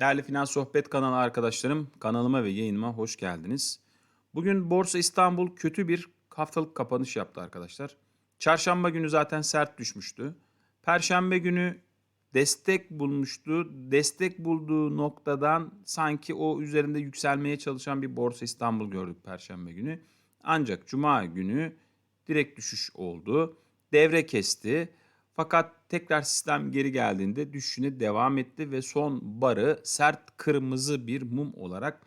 Değerli Finans Sohbet kanalı arkadaşlarım, kanalıma ve yayınıma hoş geldiniz. Bugün Borsa İstanbul kötü bir haftalık kapanış yaptı arkadaşlar. Çarşamba günü zaten sert düşmüştü. Perşembe günü destek bulmuştu. Destek bulduğu noktadan sanki o üzerinde yükselmeye çalışan bir Borsa İstanbul gördük Perşembe günü. Ancak Cuma günü direkt düşüş oldu. Devre kesti. Fakat tekrar sistem geri geldiğinde düşüşüne devam etti ve son barı sert kırmızı bir mum olarak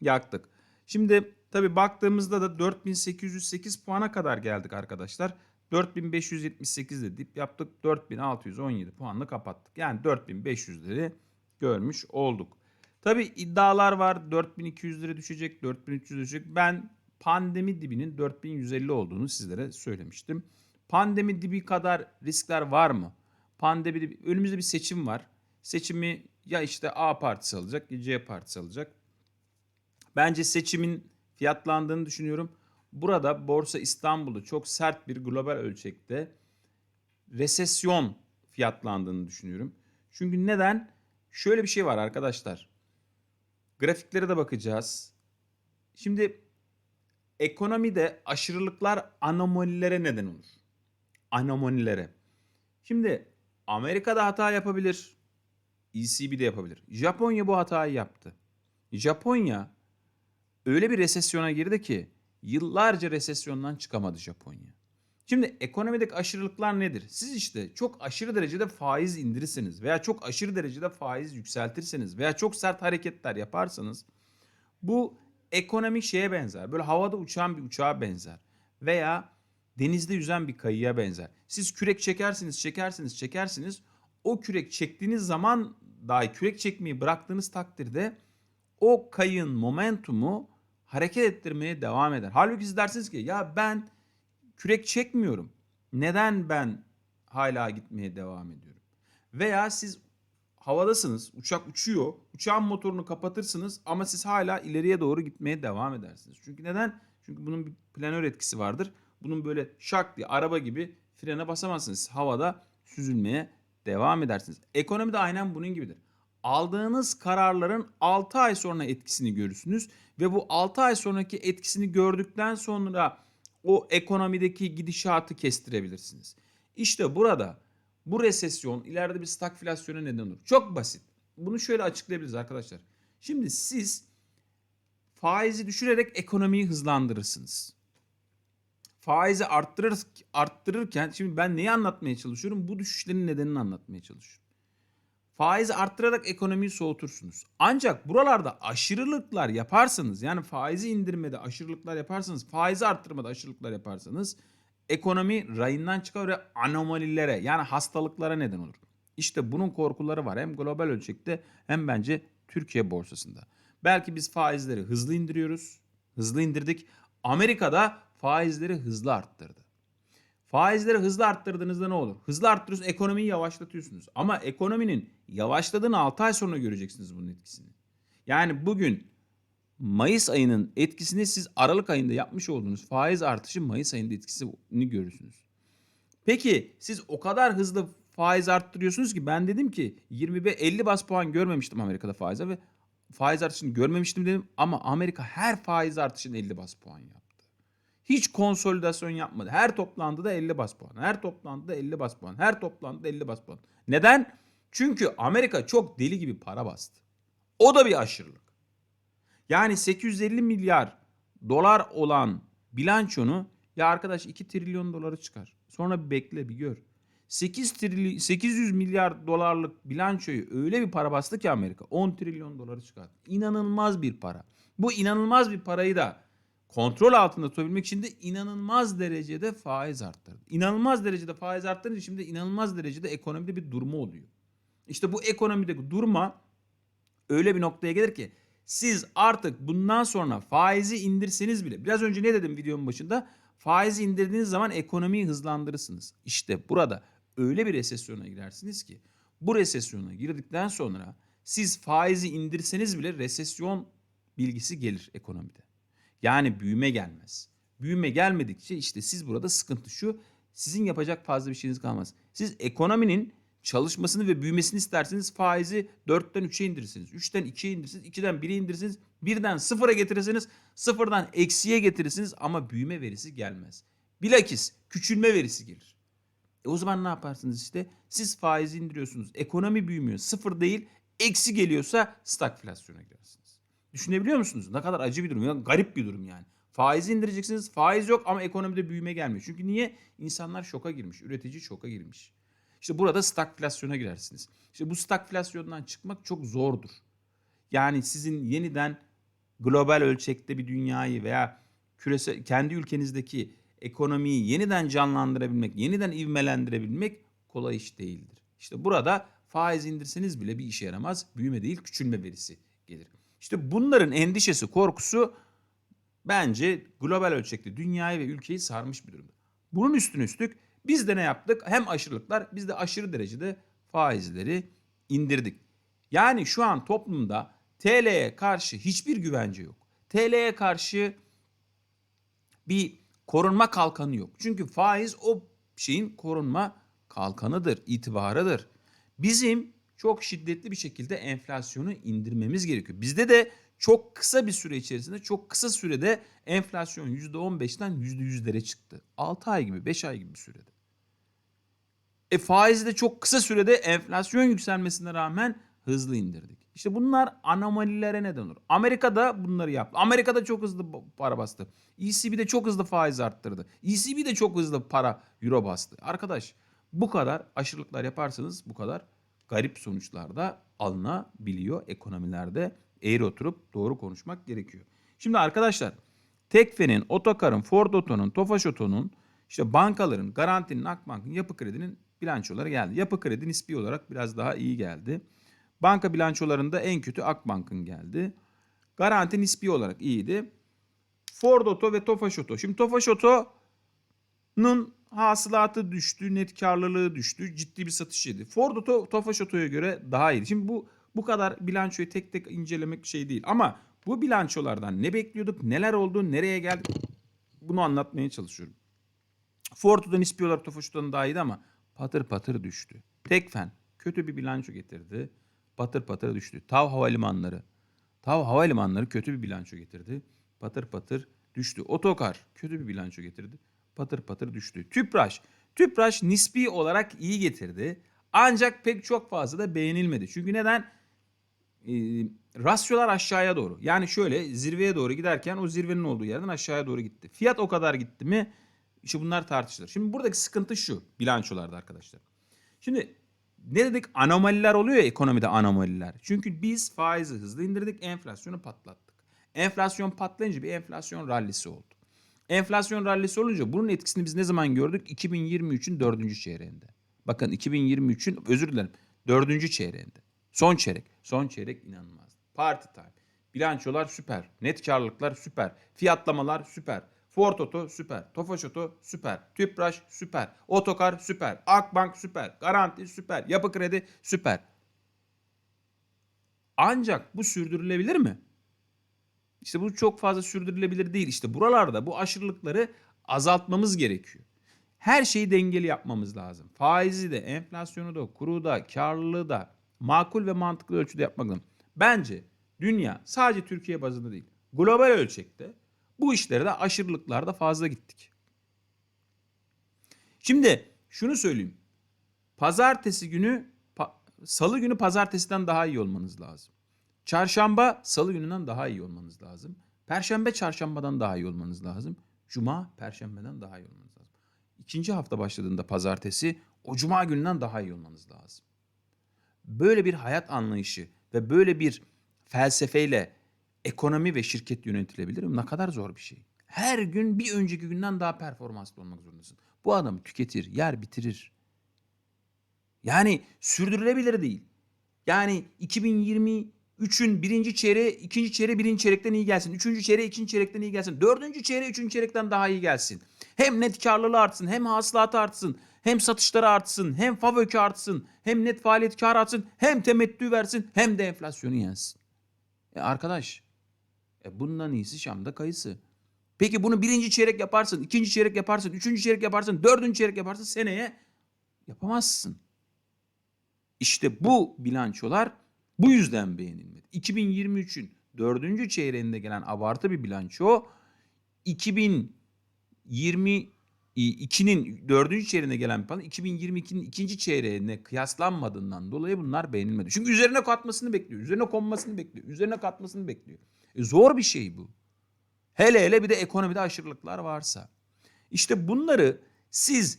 yaktık. Şimdi tabi baktığımızda da 4808 puana kadar geldik arkadaşlar. 4578 de dip yaptık. 4617 puanla kapattık. Yani 4500'leri görmüş olduk. Tabi iddialar var. 4200 lira düşecek, 4300 düşecek. Ben pandemi dibinin 4150 olduğunu sizlere söylemiştim. Pandemi dibi kadar riskler var mı? Pandemi dibi, önümüzde bir seçim var. Seçimi ya işte A partisi alacak ya C partisi alacak. Bence seçimin fiyatlandığını düşünüyorum. Burada Borsa İstanbul'da çok sert bir global ölçekte resesyon fiyatlandığını düşünüyorum. Çünkü neden? Şöyle bir şey var arkadaşlar. Grafiklere de bakacağız. Şimdi ekonomide aşırılıklar anomalilere neden olur. Anomalilere. Şimdi Amerika'da hata yapabilir. ECB de yapabilir. Japonya bu hatayı yaptı. Japonya öyle bir resesyona girdi ki yıllarca resesyondan çıkamadı Japonya. Şimdi ekonomideki aşırılıklar nedir? Siz işte çok aşırı derecede faiz indirirseniz veya çok aşırı derecede faiz yükseltirseniz veya çok sert hareketler yaparsanız bu ekonomik şeye benzer. Böyle havada uçan bir uçağa benzer. Veya denizde yüzen bir kayıya benzer. Siz kürek çekersiniz, çekersiniz, çekersiniz. O kürek çektiğiniz zaman dahi kürek çekmeyi bıraktığınız takdirde o kayığın momentumu hareket ettirmeye devam eder. Halbuki siz dersiniz ki ya ben kürek çekmiyorum. Neden ben hala gitmeye devam ediyorum? Veya siz havadasınız, uçak uçuyor, uçağın motorunu kapatırsınız ama siz hala ileriye doğru gitmeye devam edersiniz. Çünkü neden? Çünkü bunun bir planör etkisi vardır. Bunun böyle şak diye araba gibi frene basamazsınız. Havada süzülmeye devam edersiniz. Ekonomi de aynen bunun gibidir. Aldığınız kararların 6 ay sonra etkisini görürsünüz ve bu 6 ay sonraki etkisini gördükten sonra o ekonomideki gidişatı kestirebilirsiniz. İşte burada bu resesyon ileride bir stagflasyona neden olur. Çok basit. Bunu şöyle açıklayabiliriz arkadaşlar. Şimdi siz faizi düşürerek ekonomiyi hızlandırırsınız. Faizi arttırır, arttırırken şimdi ben neyi anlatmaya çalışıyorum? Bu düşüşlerin nedenini anlatmaya çalışıyorum. Faizi arttırarak ekonomiyi soğutursunuz. Ancak buralarda aşırılıklar yaparsanız yani faizi indirmede aşırılıklar yaparsanız, faizi arttırmada aşırılıklar yaparsanız ekonomi rayından çıkar ve anomalilere yani hastalıklara neden olur. İşte bunun korkuları var hem global ölçekte hem bence Türkiye borsasında. Belki biz faizleri hızlı indiriyoruz. Hızlı indirdik. Amerika'da faizleri hızlı arttırdı. Faizleri hızlı arttırdığınızda ne olur? Hızlı arttırıyorsunuz, ekonomiyi yavaşlatıyorsunuz. Ama ekonominin yavaşladığını 6 ay sonra göreceksiniz bunun etkisini. Yani bugün Mayıs ayının etkisini siz Aralık ayında yapmış olduğunuz faiz artışı Mayıs ayında etkisini görürsünüz. Peki siz o kadar hızlı faiz arttırıyorsunuz ki ben dedim ki 20 ve 50 bas puan görmemiştim Amerika'da faize ve faiz artışını görmemiştim dedim ama Amerika her faiz artışını 50 bas puan yaptı. Hiç konsolidasyon yapmadı. Her toplantıda 50 bas puan. Her toplantıda 50 bas puan. Her toplantıda 50 bas puan. Neden? Çünkü Amerika çok deli gibi para bastı. O da bir aşırılık. Yani 850 milyar dolar olan bilançonu ya arkadaş 2 trilyon doları çıkar. Sonra bir bekle bir gör. 8 trilyon 800 milyar dolarlık bilançoyu öyle bir para bastı ki Amerika 10 trilyon doları çıkarttı. İnanılmaz bir para. Bu inanılmaz bir parayı da kontrol altında tutabilmek için de inanılmaz derecede faiz arttırdı. İnanılmaz derecede faiz arttırınca şimdi inanılmaz derecede ekonomide bir durma oluyor. İşte bu ekonomideki durma öyle bir noktaya gelir ki siz artık bundan sonra faizi indirseniz bile biraz önce ne dedim videonun başında faizi indirdiğiniz zaman ekonomiyi hızlandırırsınız. İşte burada öyle bir resesyona girersiniz ki bu resesyona girdikten sonra siz faizi indirseniz bile resesyon bilgisi gelir ekonomide. Yani büyüme gelmez. Büyüme gelmedikçe işte siz burada sıkıntı şu. Sizin yapacak fazla bir şeyiniz kalmaz. Siz ekonominin çalışmasını ve büyümesini isterseniz faizi 4'ten 3'e indirirsiniz. 3'ten 2'ye indirirsiniz. 2'den 1'e indirirsiniz. 1'den 0'a getirirsiniz. 0'dan eksiye getirirsiniz ama büyüme verisi gelmez. Bilakis küçülme verisi gelir. E o zaman ne yaparsınız işte? Siz faizi indiriyorsunuz. Ekonomi büyümüyor. Sıfır değil eksi geliyorsa stagflasyona girersiniz. Düşünebiliyor musunuz? Ne kadar acı bir durum. Ya, garip bir durum yani. Faizi indireceksiniz. Faiz yok ama ekonomide büyüme gelmiyor. Çünkü niye? İnsanlar şoka girmiş. Üretici şoka girmiş. İşte burada stagflasyona girersiniz. İşte bu stagflasyondan çıkmak çok zordur. Yani sizin yeniden global ölçekte bir dünyayı veya küresel kendi ülkenizdeki ekonomiyi yeniden canlandırabilmek, yeniden ivmelendirebilmek kolay iş değildir. İşte burada faiz indirseniz bile bir işe yaramaz. Büyüme değil küçülme verisi gelir. İşte bunların endişesi, korkusu bence global ölçekte dünyayı ve ülkeyi sarmış bir durumda. Bunun üstüne üstlük biz de ne yaptık? Hem aşırılıklar biz de aşırı derecede faizleri indirdik. Yani şu an toplumda TL'ye karşı hiçbir güvence yok. TL'ye karşı bir korunma kalkanı yok. Çünkü faiz o şeyin korunma kalkanıdır, itibarıdır. Bizim çok şiddetli bir şekilde enflasyonu indirmemiz gerekiyor. Bizde de çok kısa bir süre içerisinde çok kısa sürede enflasyon %15'ten %100'lere çıktı. 6 ay gibi 5 ay gibi bir sürede. E faizi de çok kısa sürede enflasyon yükselmesine rağmen hızlı indirdik. İşte bunlar anomalilere neden olur. Amerika'da bunları yaptı. Amerika'da çok hızlı para bastı. ECB de çok hızlı faiz arttırdı. ECB de çok hızlı para euro bastı. Arkadaş bu kadar aşırılıklar yaparsanız bu kadar garip sonuçlar da alınabiliyor ekonomilerde. Eğri oturup doğru konuşmak gerekiyor. Şimdi arkadaşlar Tekfe'nin, Otokar'ın, Ford Oto'nun, Tofaş Oto'nun, işte bankaların, Garanti'nin, Akbank'ın, Yapı Kredi'nin bilançoları geldi. Yapı Kredi nispi olarak biraz daha iyi geldi. Banka bilançolarında en kötü Akbank'ın geldi. Garanti nispi olarak iyiydi. Ford Oto ve Tofaş Oto. Şimdi Tofaş Oto'nun hasılatı düştü, net karlılığı düştü. Ciddi bir satış yedi. Ford Oto Tofaş Oto'ya göre daha iyiydi. Şimdi bu bu kadar bilançoyu tek tek incelemek şey değil. Ama bu bilançolardan ne bekliyorduk, neler oldu, nereye geldik bunu anlatmaya çalışıyorum. Ford Oto nispi olarak Tofaş Oto'nun daha iyiydi ama patır patır düştü. Tekfen kötü bir bilanço getirdi. Patır patır düştü. Tav Havalimanları. Tav Havalimanları kötü bir bilanço getirdi. Patır patır düştü. Otokar kötü bir bilanço getirdi. Patır patır düştü. Tüpraş. Tüpraş nispi olarak iyi getirdi. Ancak pek çok fazla da beğenilmedi. Çünkü neden? Ee, rasyolar aşağıya doğru. Yani şöyle zirveye doğru giderken o zirvenin olduğu yerden aşağıya doğru gitti. Fiyat o kadar gitti mi? İşte bunlar tartışılır. Şimdi buradaki sıkıntı şu bilançolarda arkadaşlar. Şimdi ne dedik? Anomaliler oluyor ya ekonomide anomaliler. Çünkü biz faizi hızlı indirdik, enflasyonu patlattık. Enflasyon patlayınca bir enflasyon rallisi oldu. Enflasyon rallisi olunca bunun etkisini biz ne zaman gördük? 2023'ün dördüncü çeyreğinde. Bakın 2023'ün özür dilerim dördüncü çeyreğinde. Son çeyrek. Son çeyrek inanılmaz. Party time. Bilançolar süper. Net karlılıklar süper. Fiyatlamalar süper. Ford Oto süper. Tofaş Oto süper. Tüpraş süper. Otokar süper. Akbank süper. Garanti süper. Yapı Kredi süper. Ancak bu sürdürülebilir mi? İşte bu çok fazla sürdürülebilir değil. İşte buralarda bu aşırılıkları azaltmamız gerekiyor. Her şeyi dengeli yapmamız lazım. Faizi de, enflasyonu da, kuru da, karlılığı da makul ve mantıklı ölçüde yapmak lazım. Bence dünya sadece Türkiye bazında değil, global ölçekte bu işlere de aşırılıklarda fazla gittik. Şimdi şunu söyleyeyim. Pazartesi günü, salı günü pazartesiden daha iyi olmanız lazım. Çarşamba salı gününden daha iyi olmanız lazım. Perşembe çarşambadan daha iyi olmanız lazım. Cuma perşembeden daha iyi olmanız lazım. İkinci hafta başladığında pazartesi o cuma gününden daha iyi olmanız lazım. Böyle bir hayat anlayışı ve böyle bir felsefeyle ekonomi ve şirket yönetilebilir mi? Ne kadar zor bir şey. Her gün bir önceki günden daha performanslı olmak zorundasın. Bu adam tüketir, yer bitirir. Yani sürdürülebilir değil. Yani 2023'ün birinci çeyreği, ikinci çeyreği birinci çeyrekten iyi gelsin. Üçüncü çeyreği ikinci çeyrekten iyi gelsin. Dördüncü çeyreği üçüncü çeyrekten daha iyi gelsin. Hem net karlılığı artsın, hem hasılatı artsın, hem satışları artsın, hem favökü artsın, hem net faaliyet karı artsın, hem temettü versin, hem de enflasyonu yensin. E arkadaş, e bundan iyisi Şam'da kayısı. Peki bunu birinci çeyrek yaparsın, ikinci çeyrek yaparsın, üçüncü çeyrek yaparsın, dördüncü çeyrek yaparsın seneye yapamazsın. İşte bu bilançolar bu yüzden beğenilmedi. 2023'ün dördüncü çeyreğinde gelen abartı bir bilanço 2022'nin dördüncü çeyreğine gelen falan 2022'nin ikinci çeyreğine kıyaslanmadığından dolayı bunlar beğenilmedi. Çünkü üzerine katmasını bekliyor. Üzerine konmasını bekliyor. Üzerine katmasını bekliyor. E zor bir şey bu. Hele hele bir de ekonomide aşırılıklar varsa. İşte bunları siz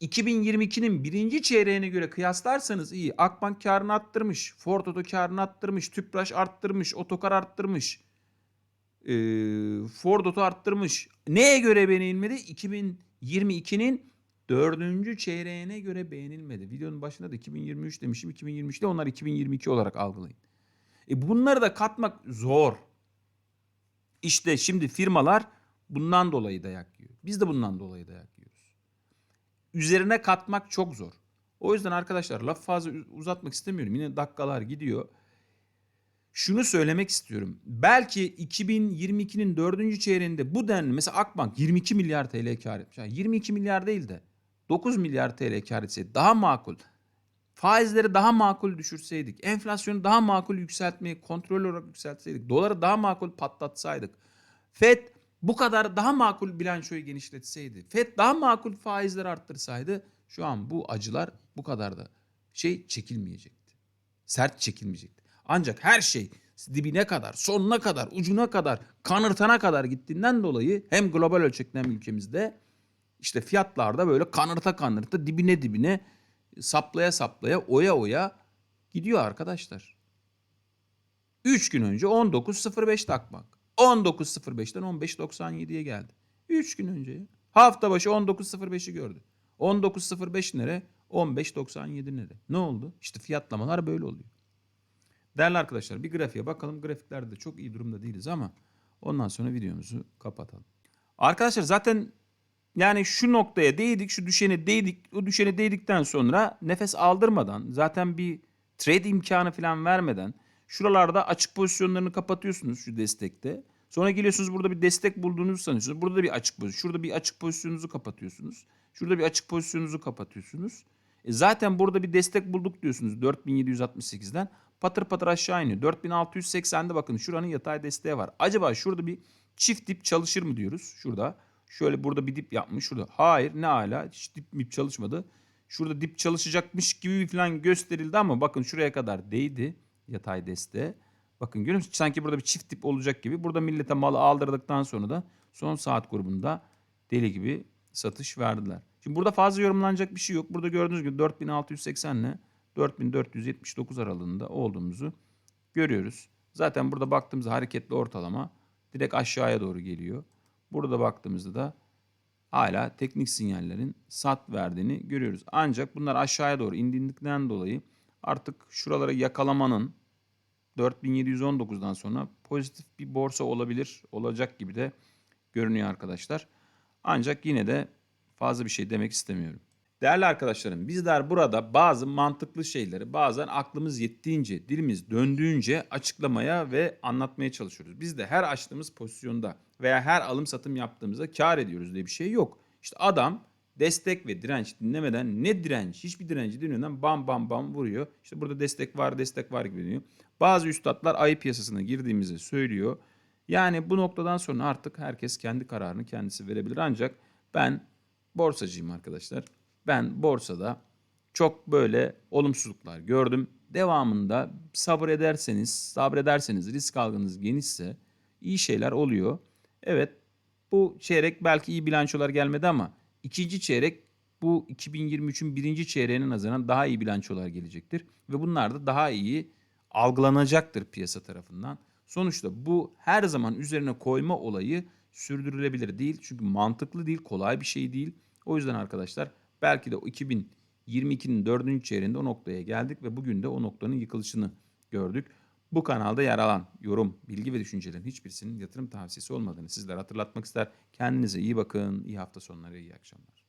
2022'nin birinci çeyreğine göre kıyaslarsanız iyi. Akbank karını arttırmış, Ford Oto karını arttırmış, Tüpraş arttırmış, Otokar arttırmış, ee, Ford Oto arttırmış. Neye göre beğenilmedi? 2022'nin dördüncü çeyreğine göre beğenilmedi. Videonun başında da 2023 demişim. 2023'te onlar 2022 olarak algılayın. E bunları da katmak zor. İşte şimdi firmalar bundan dolayı dayak yiyor. Biz de bundan dolayı dayak. Üzerine katmak çok zor. O yüzden arkadaşlar laf fazla uzatmak istemiyorum. Yine dakikalar gidiyor. Şunu söylemek istiyorum. Belki 2022'nin dördüncü çeyreğinde bu denli mesela Akbank 22 milyar TL kar etmiş. Yani 22 milyar değil de 9 milyar TL kar etseydi daha makul. Faizleri daha makul düşürseydik, enflasyonu daha makul yükseltmeyi kontrol olarak yükseltseydik, doları daha makul patlatsaydık, FED bu kadar daha makul bilançoyu genişletseydi, FED daha makul faizleri arttırsaydı şu an bu acılar bu kadar da şey çekilmeyecekti. Sert çekilmeyecekti. Ancak her şey dibine kadar, sonuna kadar, ucuna kadar, kanırtana kadar gittiğinden dolayı hem global ölçekte hem ülkemizde işte fiyatlarda böyle kanırta kanırta dibine dibine saplaya saplaya oya oya gidiyor arkadaşlar. 3 gün önce 19.05 takmak. 19.05'ten 15.97'ye geldi. 3 gün önce. Hafta başı 19.05'i gördü. 19.05 nere? 15.97 nere? Ne oldu? İşte fiyatlamalar böyle oluyor. Değerli arkadaşlar bir grafiğe bakalım. Grafiklerde de çok iyi durumda değiliz ama ondan sonra videomuzu kapatalım. Arkadaşlar zaten yani şu noktaya değdik, şu düşene değdik. O düşene değdikten sonra nefes aldırmadan zaten bir trade imkanı falan vermeden şuralarda açık pozisyonlarını kapatıyorsunuz şu destekte. Sonra geliyorsunuz burada bir destek bulduğunuzu sanıyorsunuz. Burada da bir açık pozisyon. Şurada bir açık pozisyonunuzu kapatıyorsunuz. Şurada bir açık pozisyonunuzu kapatıyorsunuz. E zaten burada bir destek bulduk diyorsunuz 4768'den. Patır patır aşağı iniyor. 4680'de bakın şuranın yatay desteği var. Acaba şurada bir çift dip çalışır mı diyoruz? Şurada. Şöyle burada bir dip yapmış. Şurada. Hayır ne hala. Hiç dip mip çalışmadı. Şurada dip çalışacakmış gibi bir falan gösterildi ama bakın şuraya kadar değdi yatay desteğe. Bakın görüyor musunuz? Sanki burada bir çift dip olacak gibi. Burada millete malı aldırdıktan sonra da son saat grubunda deli gibi satış verdiler. Şimdi burada fazla yorumlanacak bir şey yok. Burada gördüğünüz gibi 4680 ile 4479 aralığında olduğumuzu görüyoruz. Zaten burada baktığımızda hareketli ortalama direkt aşağıya doğru geliyor. Burada baktığımızda da hala teknik sinyallerin sat verdiğini görüyoruz. Ancak bunlar aşağıya doğru indiğinden dolayı artık şuraları yakalamanın 4719'dan sonra pozitif bir borsa olabilir, olacak gibi de görünüyor arkadaşlar. Ancak yine de fazla bir şey demek istemiyorum. Değerli arkadaşlarım bizler burada bazı mantıklı şeyleri bazen aklımız yettiğince, dilimiz döndüğünce açıklamaya ve anlatmaya çalışıyoruz. Biz de her açtığımız pozisyonda veya her alım satım yaptığımızda kar ediyoruz diye bir şey yok. İşte adam destek ve direnç dinlemeden ne direnç hiçbir direnci dinlemeden bam bam bam vuruyor. İşte burada destek var destek var gibi diyor. Bazı üstadlar ayı piyasasına girdiğimizi söylüyor. Yani bu noktadan sonra artık herkes kendi kararını kendisi verebilir. Ancak ben borsacıyım arkadaşlar. Ben borsada çok böyle olumsuzluklar gördüm. Devamında sabrederseniz, sabrederseniz risk algınız genişse iyi şeyler oluyor. Evet bu çeyrek belki iyi bilançolar gelmedi ama ikinci çeyrek bu 2023'ün birinci çeyreğine nazaran daha iyi bilançolar gelecektir. Ve bunlar da daha iyi algılanacaktır piyasa tarafından. Sonuçta bu her zaman üzerine koyma olayı sürdürülebilir değil. Çünkü mantıklı değil, kolay bir şey değil. O yüzden arkadaşlar belki de o 2022'nin dördüncü çeyreğinde o noktaya geldik ve bugün de o noktanın yıkılışını gördük. Bu kanalda yer alan yorum, bilgi ve düşüncelerin hiçbirisinin yatırım tavsiyesi olmadığını sizlere hatırlatmak ister. Kendinize iyi bakın, iyi hafta sonları, iyi akşamlar.